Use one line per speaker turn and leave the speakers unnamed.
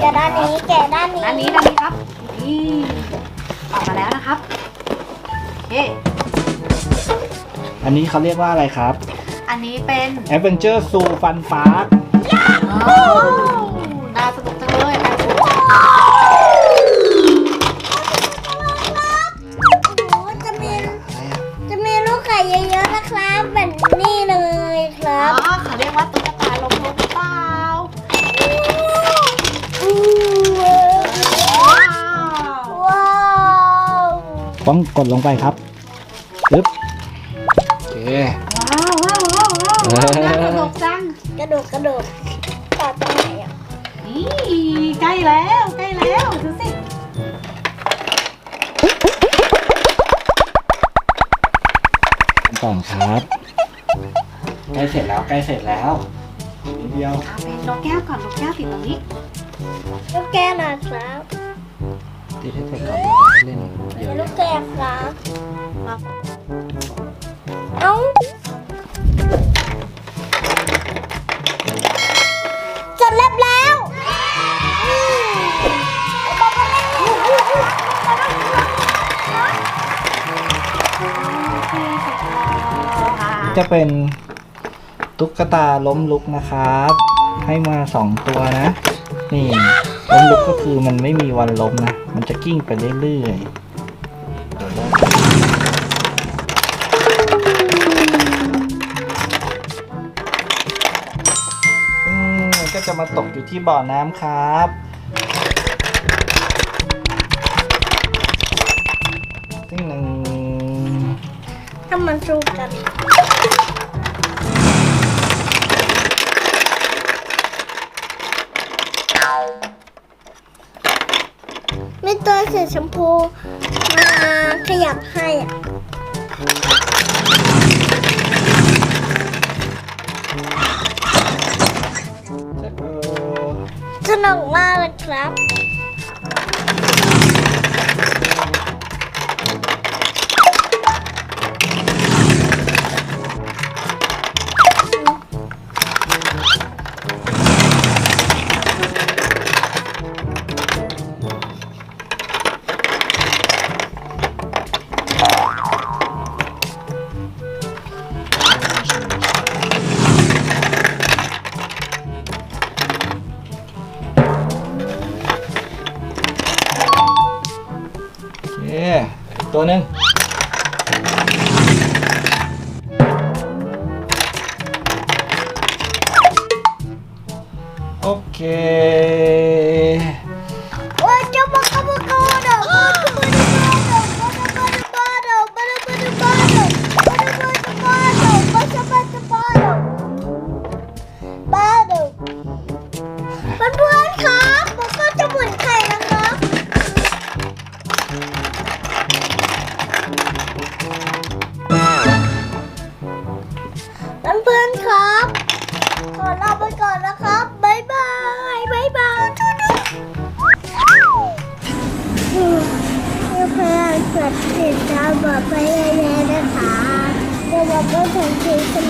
แกะด้านนี้แกะด้านนี้
ด้านนี้ด้านนี้ครับ นี่ออกมาแล้วนะครับเฮ้
อันนี้เขาเรียกว่าอะไรครับ
อันนี้เป็น
Adventure Zoo Fun Park
โอ้น่าสนุกจังเลยอะ
โอ้โหจะมีจะมีลูกไข่เยอะๆนะครับแบบนี้เลยค
อ๋
รั
อบเขาเรียกว่าตุ๊ก ต้อ
งกดลงไปครับปึ๊บโอเค
ว้าวว้าวว้าวว้าวน่าสนุกจัง
กระโดดกระโดดต่อตรงไหนอะ
นี่ใกล้แล้วใกล้แล้วดูสิ
ก่อนครับใกล้เสร็จแล้วใกล้เสร็จแล้วนิดเดียว
เอาเป็นนกแก้วก่อนนกแก้วติดตรงนี้
ลูกแก้วนะครับ
ติให้เสร็จก่อนเล่นเดี๋ยว
ลูกแก้วครับเอ้าจะเล็บแล้วอืมบอกว่าเล่นนี่
จะเป็นตุ๊กตาล้มลุกนะครับ ให้มาสองตัวนะ นี่ ล้มลุกก็คือมันไม่มีวันล้มนะ มันจะกิ้งไปเรื่อยๆเดี๋ยวเราอืมมันก็จะมาตกอยู่ที่บ่อน้ำครับติ้งหนึ่ง
ถ้ามันสู้กัน มีตัวสีชมพูมาขยับให้อะ
เออ
สนุกมากเลยครับ
ตัวหนึ่งโอเค
เพื่อนๆครับ ขอลาไปก่อนนะครับบ๊ายบายบ๊ายบายทุกๆเพื่อนๆกดติดตามบอกไปเยนะคะจะบอกว่าทำคลิปสม